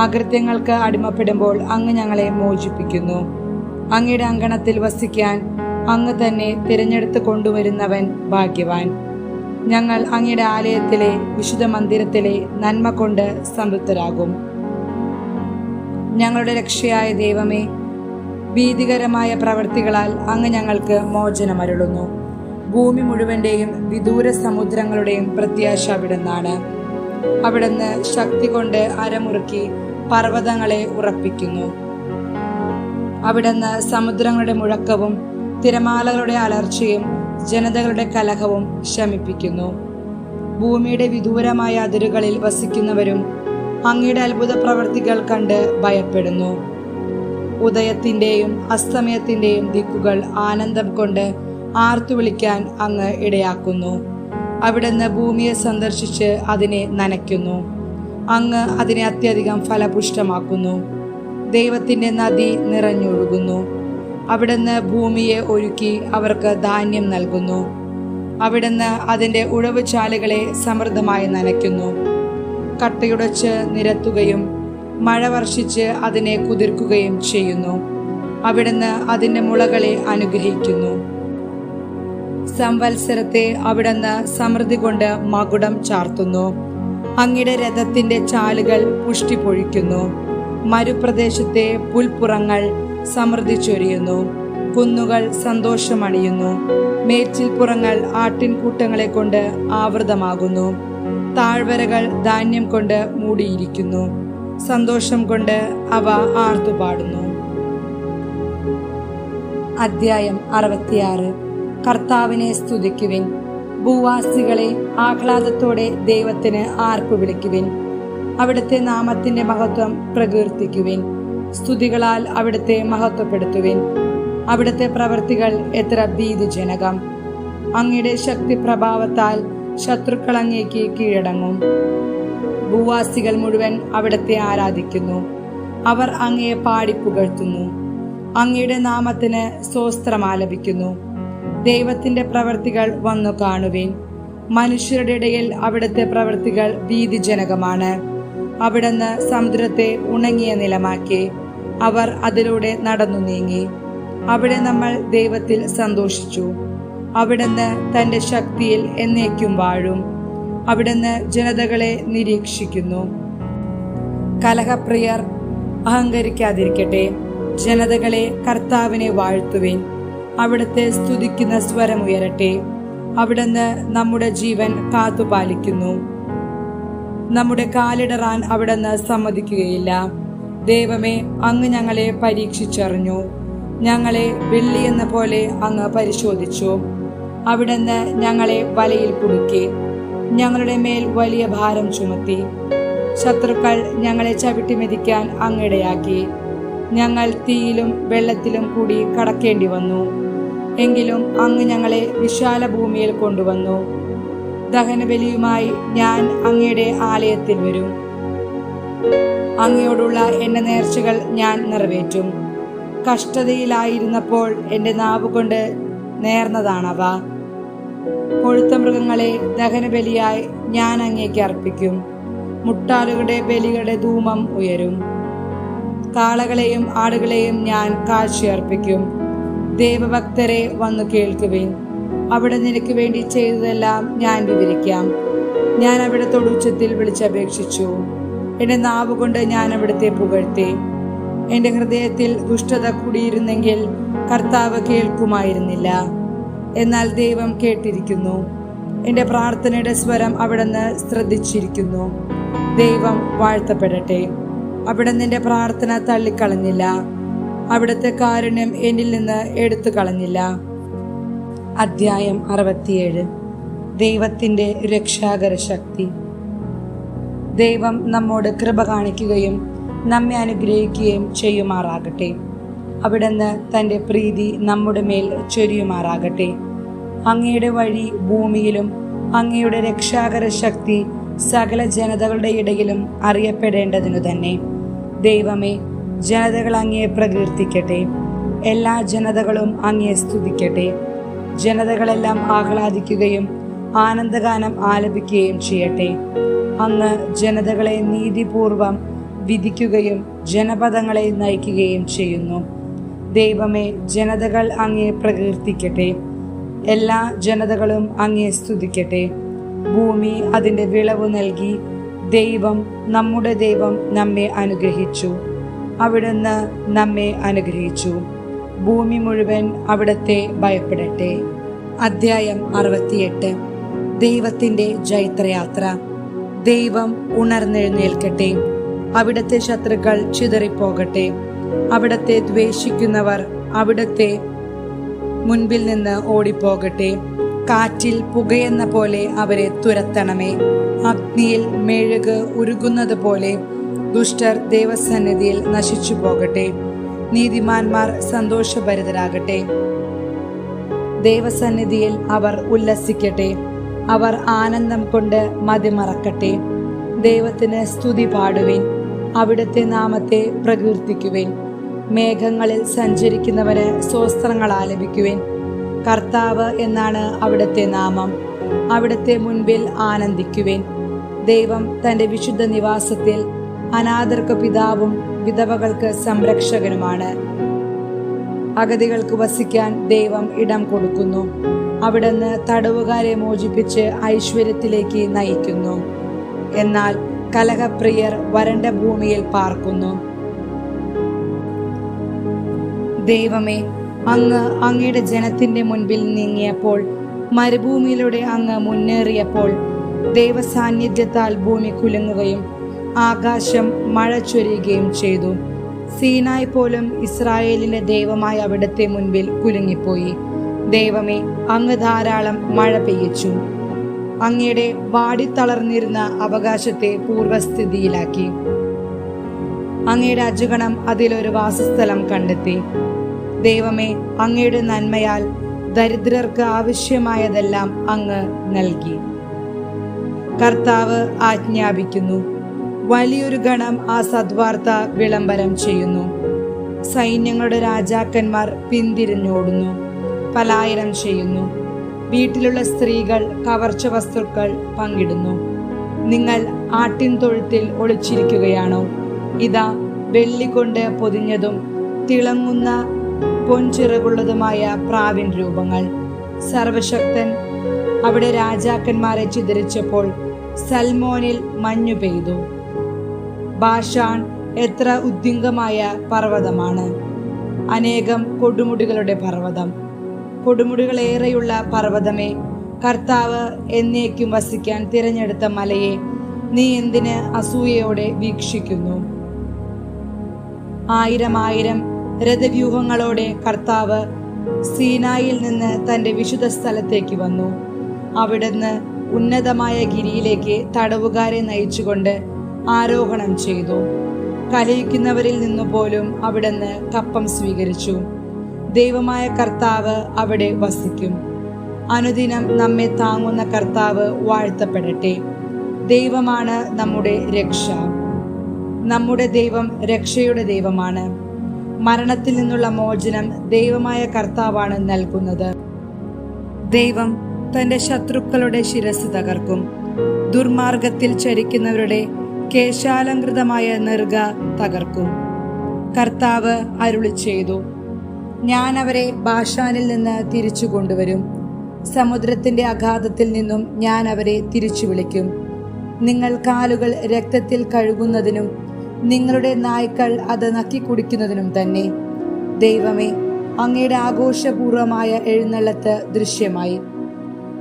അകൃത്യങ്ങൾക്ക് അടിമപ്പെടുമ്പോൾ അങ്ങ് ഞങ്ങളെ മോചിപ്പിക്കുന്നു. അങ്ങയുടെ അങ്കണത്തിൽ വസിക്കാൻ അങ്ങ് തന്നെ തിരഞ്ഞെടുത്ത് കൊണ്ടുവരുന്നവൻ ഭാഗ്യവാൻ. ഞങ്ങൾ അങ്ങയുടെ ആലയത്തിലെ വിശുദ്ധ മന്ദിരത്തിലെ നന്മ കൊണ്ട് സംതൃപ്തരാകും. ഞങ്ങളുടെ രക്ഷയായ ദൈവമേ ഭീതികരമായ പ്രവൃത്തികളാൽ അങ്ങ് ഞങ്ങൾക്ക് മോചനമരുളുന്നു. ഭൂമി മുഴുവന്റെയും വിദൂര സമുദ്രങ്ങളുടെയും പ്രത്യാശ അവിടുന്നാണ്. അവിടുന്ന് ശക്തി കൊണ്ട് അരമുറുക്കി പർവതങ്ങളെ ഉറപ്പിക്കുന്നു. അവിടുന്ന് സമുദ്രങ്ങളുടെ മുഴക്കവും തിരമാലകളുടെ അലർച്ചയും ജനതകളുടെ കലഹവും ശമിപ്പിക്കുന്നു. ഭൂമിയുടെ വിദൂരമായ അതിരുകളിൽ വസിക്കുന്നവരും അങ്ങയുടെ അത്ഭുത പ്രവർത്തികൾ കണ്ട് ഭയപ്പെടുന്നു. ഉദയത്തിന്റെയും അസ്തമയത്തിന്റെയും ദിക്കുകൾ ആനന്ദം കൊണ്ട് ആർത്തു വിളിക്കാൻ അങ്ങ് ഇടയാക്കുന്നു. അവിടുന്ന് ഭൂമിയെ സന്ദർശിച്ച് അതിനെ നനയ്ക്കുന്നു. അങ്ങ് അതിനെ അത്യധികം ഫലപുഷ്ടമാക്കുന്നു. ദൈവത്തിന്റെ നദി നിറഞ്ഞൊഴുകുന്നു. അവിടുന്ന് ഭൂമിയെ ഒരുക്കി അവർക്ക് ധാന്യം നൽകുന്നു. അവിടുന്ന് അതിന്റെ ഉഴവുചാലുകളെ സമൃദ്ധമായി നനയ്ക്കുന്നു. കട്ടയുടച്ച് നിരത്തുകയും മഴ വർഷിച്ച് അതിനെ കുതിർക്കുകയും ചെയ്യുന്നു. അവിടുന്ന് അതിന്റെ മുളകളെ അനുഗ്രഹിക്കുന്നു. സംവത്സരത്തെ അവിടുന്ന് സമൃദ്ധി കൊണ്ട് മകുടം ചാർത്തുന്നു. അങ്ങയുടെ രഥത്തിന്റെ ചാലുകൾ പുഷ്ടി പൊഴിക്കുന്നു മരുപ്രദേശത്തെ പുൽപ്പുറങ്ങൾ സമൃദ്ധി ചൊരിയുന്നു കുന്നുകൾ സന്തോഷമണിയുന്നു. മേച്ചിൽപ്പുറങ്ങൾ ആട്ടിൻകൂട്ടങ്ങളെ കൊണ്ട് ആവൃതമാകുന്നു. താഴ്വരകൾ ധാന്യം കൊണ്ട് മൂടിയിരിക്കുന്നു. സന്തോഷം കൊണ്ട് അവ ആർത്തുപാടുന്നു. അധ്യായം അറുപത്തിയാറ്. കർത്താവിനെ സ്തുതിക്കുവിൻ. ഭൂവാസികളെ ആഹ്ലാദത്തോടെ ദൈവത്തിന് ആർപ്പ് വിളിക്കുവിൻ. അവിടുത്തെ നാമത്തിന്റെ മഹത്വം പ്രകീർത്തിക്കുവിൻ. സ്തുതികളാൽ അവിടുത്തെ മഹത്വപ്പെടുത്തുവിൻ. അവിടുത്തെ പ്രവർത്തികൾ എത്ര ഭീതിജനകം. അങ്ങയുടെ ശക്തി പ്രഭാവത്താൽ ശത്രുക്കൾ അങ്ങേക്ക് കീഴടങ്ങും. ഭൂവാസികൾ മുഴുവൻ അവിടത്തെ ആരാധിക്കുന്നു. അവർ അങ്ങയെ പാടിപ്പുകഴ്ത്തുന്നു. അങ്ങയുടെ നാമത്തിന് സ്വസ്ത്രമാലപിക്കുന്നു ദൈവത്തിന്റെ പ്രവർത്തികൾ വന്നു കാണുവിൻ. മനുഷ്യരുടെ ഇടയിൽ അവിടുത്തെ പ്രവർത്തികൾ ഭീതിജനകമാണ്. അവിടുന്ന് സമുദ്രത്തെ ഉണങ്ങിയ നിലമാക്കി. അവർ അതിലൂടെ നടന്നു നീങ്ങി. അവിടെ നമ്മൾ ദൈവത്തിൽ സന്തോഷിച്ചു. അവിടുന്ന് തന്റെ ശക്തിയിൽ എന്നേക്കും വാഴും. അവിടുന്ന് ജനതകളെ നിരീക്ഷിക്കുന്നു. കലഹപ്രിയർ അഹങ്കരിക്കാതിരിക്കട്ടെ. ജനതകളെ കർത്താവിനെ വാഴ്ത്തുവിൻ. അവിടുത്തെ സ്തുതിക്കുന്ന സ്വരമുയരട്ടെ അവിടുന്ന് നമ്മുടെ ജീവൻ കാത്തുപാലിക്കുന്നു. നമ്മുടെ കാലിടറാൻ അവിടുന്ന് സമ്മതിക്കുകയില്ല. ദൈവമേ അങ്ങ് ഞങ്ങളെ പരീക്ഷിച്ചറിഞ്ഞു. ഞങ്ങളെ വെള്ളി എന്ന പോലെ അങ്ങ് പരിശോധിച്ചു. അവിടുന്ന് ഞങ്ങളെ വലയിൽ കുടുക്കി. ഞങ്ങളുടെ മേൽ വലിയ ഭാരം ചുമത്തി. ശത്രുക്കൾ ഞങ്ങളെ ചവിട്ടി മെതിക്കാൻ അങ്ങിടയാക്കി ഞങ്ങൾ തീയിലും വെള്ളത്തിലും കൂടി കടക്കേണ്ടി വന്നു. എങ്കിലും അങ്ങ് ഞങ്ങളെ വിശാല ഭൂമിയിൽ കൊണ്ടുവന്നു. ദഹനബലിയുമായി ഞാൻ അങ്ങയുടെ ആലയത്തിൽ വരും. അങ്ങയോടുള്ള എന്റെ നേർച്ചകൾ ഞാൻ നിറവേറ്റും. കഷ്ടതയിലായിരുന്നപ്പോൾ എന്റെ നാവുകൊണ്ട് നേർന്നതാണവ. കൊഴുത്ത മൃഗങ്ങളെ ദഹനബലിയായി ഞാൻ അങ്ങേക്ക് അർപ്പിക്കും. മുട്ടാലുകളുടെ ബലികളുടെ ധൂമം ഉയരും. കാളകളെയും ആടുകളെയും ഞാൻ കാഴ്ചയർപ്പിക്കും. ദേവഭക്തരെ വന്നു കേൾക്കുവിൻ. അവിടെ നിനക്ക് വേണ്ടി ചെയ്തതെല്ലാം ഞാൻ വിവരിക്കാം. ഞാൻ അവിടത്തോട് ഉച്ചത്തിൽ വിളിച്ചപേക്ഷിച്ചു. എന്റെ നാവ് കൊണ്ട് ഞാൻ അവിടുത്തെ പുകഴ്ത്തി. എന്റെ ഹൃദയത്തിൽ ദുഷ്ടത കൂടിയിരുന്നെങ്കിൽ കർത്താവ് കേൾക്കുമായിരുന്നില്ല. എന്നാൽ ദൈവം കേട്ടിരിക്കുന്നു. എന്റെ പ്രാർത്ഥനയുടെ സ്വരം അവിടുന്ന് ശ്രദ്ധിച്ചിരിക്കുന്നു. ദൈവം വാഴ്ത്തപ്പെടട്ടെ. അവിടെ നിന്റെ പ്രാർത്ഥന തള്ളിക്കളഞ്ഞില്ല. അവിടുത്തെ കാരുണ്യം എന്നിൽ നിന്ന് എടുത്തു കളഞ്ഞില്ല. അധ്യായം അറുപത്തിയേഴ്. ദൈവത്തിന്റെ രക്ഷാകര ശക്തി ദൈവം നമ്മോട് കൃപ കാണിക്കുകയും നമ്മെ അനുഗ്രഹിക്കുകയും ചെയ്യുമാറാകട്ടെ. അവിടുന്ന് തന്റെ പ്രീതി നമ്മുടെ മേൽ ചൊരിയുമാറാകട്ടെ. അങ്ങയുടെ വഴി ഭൂമിയിലും അങ്ങയുടെ രക്ഷാകര ശക്തി സകല ജനതകളുടെ ഇടയിലും അറിയപ്പെടേണ്ടതിനു തന്നെ. ദൈവമേ ജനതകൾ അങ്ങയെ പ്രകീർത്തിക്കട്ടെ. എല്ലാ ജനതകളും അങ്ങയെ സ്തുതിക്കട്ടെ. ജനതകളെല്ലാം ആഹ്ലാദിക്കുകയും ആനന്ദഗാനം ആലപിക്കുകയും ചെയ്യട്ടെ. അങ്ങ് ജനതകളെ നീതിപൂർവം വിധിക്കുകയും ജനപദങ്ങളെ നയിക്കുകയും ചെയ്യുന്നു. ദൈവമേ ജനതകൾ അങ്ങയെ പ്രകീർത്തിക്കട്ടെ. എല്ലാ ജനതകളും അങ്ങയെ സ്തുതിക്കട്ടെ. ഭൂമി അതിന്റെ വിളവ് നൽകി ദൈവം നമ്മുടെ ദൈവം നമ്മെ അനുഗ്രഹിച്ചു. അവിടുന്ന് നമ്മെ അനുഗ്രഹിച്ചു. ഭൂമി മുഴുവൻ അവിടത്തെ ഭയപ്പെടട്ടെ. അധ്യായം അറുപത്തിയെട്ട്. ദൈവത്തിന്റെ ജൈത്രയാത്ര. ദൈവം ഉണർന്നെഴുന്നേൽക്കട്ടെ. അവിടത്തെ ശത്രുക്കൾ ചിതറിപ്പോകട്ടെ. അവിടത്തെ ദ്വേഷിക്കുന്നവർ അവിടത്തെ മുൻപിൽ നിന്ന് ഓടിപ്പോകട്ടെ. കാറ്റിൽ പുകയെന്ന പോലെ അവരെ തുരത്തണമേ. അഗ്നിയിൽ മെഴുക് ഉരുകുന്നത് പോലെ ദുഷ്ടർ ദൈവസന്നിധിയിൽ നശിച്ചു പോകട്ടെ. നീതിമാന്മാർ സന്തോഷഭരിതരാകട്ടെ. ദൈവസന്നിധിയിൽ അവർ ഉല്ലസിക്കട്ടെ. അവർ ആനന്ദം കൊണ്ട് മതിമറക്കട്ടെ. ദൈവത്തിന് സ്തുതി പാടുവിൻ. അവിടുത്തെ നാമത്തെ പ്രകീർത്തിക്കുവിൻ. മേഘങ്ങളിൽ സഞ്ചരിക്കുന്നവന് സ്വസ്ത്രങ്ങൾ ആലപിക്കുവിൻ. കർത്താവ് എന്നാണ് അവിടുത്തെ നാമം. അവിടുത്തെ മുൻപിൽ ആനന്ദിക്കുവിൻ. ദൈവം തന്റെ വിശുദ്ധ നിവാസത്തിൽ അനാഥർക്ക് പിതാവും വിധവകൾക്ക് സംരക്ഷകനുമാണ്. അഗതികൾക്ക് വസിക്കാൻ ദൈവം ഇടം കൊടുക്കുന്നു. അവിടുന്ന് തടവുകാരെ മോചിപ്പിച്ച് ഐശ്വര്യത്തിലേക്ക് നയിക്കുന്നു. എന്നാൽ കലഹപ്രിയർ വരണ്ട ഭൂമിയിൽ പാർക്കുന്നു. ദൈവമേ അങ്ങ് അങ്ങയുടെ ജനത്തിന്റെ മുൻപിൽ നീങ്ങിയപ്പോൾ മരുഭൂമിയിലൂടെ അങ്ങ് മുന്നേറിയപ്പോൾ ദൈവസാന്നിധ്യത്താൽ ഭൂമി കുലുങ്ങുകയും ആകാശം മഴ ചൊരിയുകയും ചെയ്തു. സീനായ് പോലും ഇസ്രായേലിന്റെ ദൈവമായ അവിടുത്തെ മുൻപിൽ കുലുങ്ങിപ്പോയി. ദൈവമേ അങ്ങ് ധാരാളം മഴ പെയ്യിച്ചു. അങ്ങയുടെ വാടിത്തളർന്നിരുന്ന അവകാശത്തെ പൂർവസ്ഥിതിയിലാക്കി. അങ്ങയുടെ അജുഗണം അതിലൊരു വാസസ്ഥലം കണ്ടെത്തി. ദൈവമേ അങ്ങയുടെ നന്മയാൽ ദരിദ്രർക്ക് ആവശ്യമായതെല്ലാം അങ്ങ് നൽകി. കർത്താവ് ആജ്ഞാപിക്കുന്നു. വലിയൊരു ഗണം ആ സദ്വാർത്ത വിളംബരം ചെയ്യുന്നു. സൈന്യങ്ങളുടെ രാജാക്കന്മാർ പിന്തിരിഞ്ഞോടുന്നു. പലായനം ചെയ്യുന്നു. വീട്ടിലുള്ള സ്ത്രീകൾ കവർച്ച വസ്തുക്കൾ പങ്കിടുന്നു. നിങ്ങൾ ആട്ടിൻ തൊഴുത്തിൽ ഒളിച്ചിരിക്കുകയാണോ? ഇതാ വെള്ളി കൊണ്ട് പൊതിഞ്ഞതും തിളങ്ങുന്ന പൊൻചിറകുള്ളതുമായ പ്രാവിൻ രൂപങ്ങൾ. സർവശക്തൻ അവിടെ രാജാക്കന്മാരെ ചിതറിച്ചപ്പോൾ സൽമോനിൽ മഞ്ഞു പെയ്തു. ബാഷാൻ എത്ര ഉദ്യുംഗമായ പർവതമാണ്. അനേകം കൊടുമുടികളുടെ പർവതം. കൊടുമുടികളേറെയുള്ള പർവതമേ കർത്താവ് എന്നേക്കും വസിക്കാൻ തിരഞ്ഞെടുത്ത മലയെ നീ എന്തിന് അസൂയയോടെ വീക്ഷിക്കുന്നു? ആയിരം ആയിരം രഥവ്യൂഹങ്ങളോടെ കർത്താവ് സീനായിൽ നിന്ന് തന്റെ വിശുദ്ധ സ്ഥലത്തേക്ക് വന്നു. അവിടുന്ന് ഉന്നതമായ ഗിരിയിലേക്ക് തടവുകാരെ നയിച്ചുകൊണ്ട് ആരോഹണം ചെയ്തു. കലയിക്കുന്നവരിൽ നിന്നു പോലും അവിടുന്ന് കപ്പം സ്വീകരിച്ചു. ദൈവമായ കർത്താവ് അവിടെ വസിക്കും. അനുദിനം നമ്മെ താങ്ങുന്ന കർത്താവ് വാഴ്ത്തപ്പെടട്ടെ. ദൈവമാണ് നമ്മുടെ രക്ഷ. നമ്മുടെ ദൈവം രക്ഷയുടെ ദൈവമാണ്. മരണത്തിൽ നിന്നുള്ള മോചനം ദൈവമായ കർത്താവാണ് നൽകുന്നത്. ദൈവം തന്റെ ശത്രുക്കളുടെ ശിരസ് തകർക്കും. ദുർമാർഗത്തിൽ ചരിക്കുന്നവരുടെ കേശാലങ്കൃതമായ നെറുക തകർക്കും. കർത്താവ് അരുളി ചെയ്തു ഞാൻ അവരെ ബാഷാനിൽ നിന്ന് തിരിച്ചു കൊണ്ടുവരും. സമുദ്രത്തിന്റെ അഗാധത്തിൽ നിന്നും ഞാൻ അവരെ തിരിച്ചു വിളിക്കും. നിങ്ങൾ കാലുകൾ രക്തത്തിൽ കഴുകുന്നതിനും നിങ്ങളുടെ നായ്ക്കൾ അത് നക്കി കുടിക്കുന്നതിനും തന്നെ. ദൈവമേ അങ്ങയുടെ ആഘോഷപൂർവമായ എഴുന്നള്ളത്ത് ദൃശ്യമായി.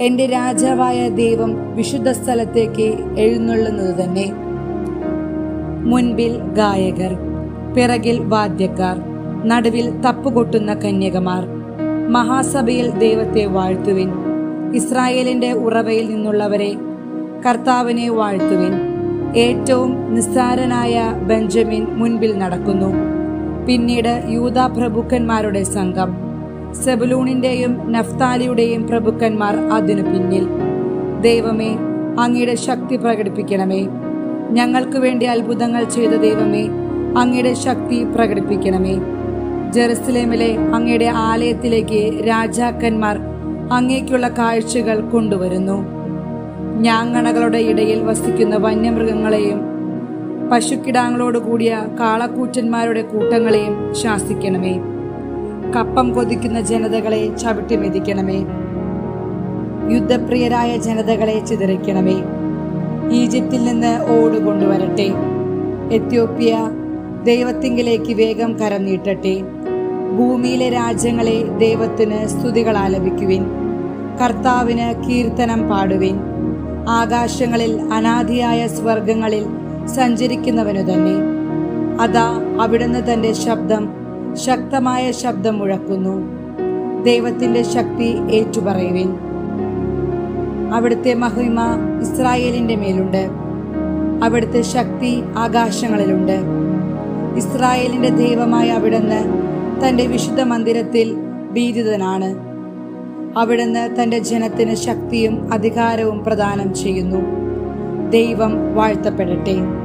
എന്റെ രാജാവായ ദൈവം വിശുദ്ധ സ്ഥലത്തേക്ക് എഴുന്നള്ളുന്നത് തന്നെ. മുൻപിൽ ഗായകർ പിറകിൽ വാദ്യക്കാർ നടുവിൽ തപ്പുകൊട്ടുന്ന കന്യകമാർ മഹാസഭയിൽ ദൈവത്തെ വാഴ്ത്തുവിൻ ഇസ്രായേലിന്റെ ഉറവയിൽ നിന്നുള്ളവരെ കർത്താവിനെ വാഴ്ത്തുവിൻ. ഏറ്റവും നിസ്സാരനായ ബെഞ്ചമിൻ മുൻപിൽ നടക്കുന്നു. പിന്നീട് യൂത പ്രഭുക്കന്മാരുടെ സംഘം സെബലൂണിന്റെയും നഫ്താലിയുടെയും പ്രഭുക്കന്മാർ അതിനു പിന്നിൽ. ദൈവമേ അങ്ങയുടെ ശക്തി പ്രകടിപ്പിക്കണമേ. ഞങ്ങൾക്ക് വേണ്ടി അത്ഭുതങ്ങൾ ചെയ്ത ദൈവമേ അങ്ങയുടെ ശക്തി പ്രകടിപ്പിക്കണമേ. ജെറുസലേമിലെ അങ്ങയുടെ ആലയത്തിലേക്ക് രാജാക്കന്മാർ അങ്ങേക്കുള്ള കാഴ്ചകൾ കൊണ്ടുവരുന്നു. ഞാങ്ങണകളുടെ ഇടയിൽ വസിക്കുന്ന വന്യമൃഗങ്ങളെയും പശുക്കിടാങ്ങളോട് കൂടിയ കാളക്കൂറ്റന്മാരുടെ കൂട്ടങ്ങളെയും ശാസിക്കണമേ. കപ്പം കൊതിക്കുന്ന ജനതകളെ ചവിട്ടി മെതിക്കണമേ യുദ്ധപ്രിയരായ ജനതകളെ ചിതറിക്കണമേ. ഈജിപ്തിൽ നിന്ന് ഓട് കൊണ്ടുവരട്ടെ എത്യോപ്യ ദൈവത്തിങ്കിലേക്ക് വേഗം കരം ഭൂമിയിലെ രാജ്യങ്ങളെ ദൈവത്തിന് സ്തുതികൾ ആലപിക്കുവിൻ. കർത്താവിന് കീർത്തനം പാടുവിൻ. ആകാശങ്ങളിൽ അനാദിയായ സ്വർഗങ്ങളിൽ സഞ്ചരിക്കുന്നവനു തന്നെ. അതാ അവിടുന്ന് തന്റെ ശബ്ദം ശക്തമായ ശബ്ദം മുഴക്കുന്നു. ദൈവത്തിന്റെ ശക്തി ഏറ്റുപറയുവിൻ. അവിടുത്തെ മഹിമ ഇസ്രായേലിന്റെ മേലുണ്ട്. അവിടുത്തെ ശക്തി ആകാശങ്ങളിലുണ്ട്. ഇസ്രായേലിന്റെ ദൈവമായ അവിടുന്ന് തന്റെ വിശുദ്ധ മന്ദിരത്തിൽ ഭീതിതനാണ്. അവിടുന്ന് തന്റെ ജനത്തിന് ശക്തിയും അധികാരവും പ്രദാനം ചെയ്യുന്നു. ദൈവം വാഴ്ത്തപ്പെടട്ടെ.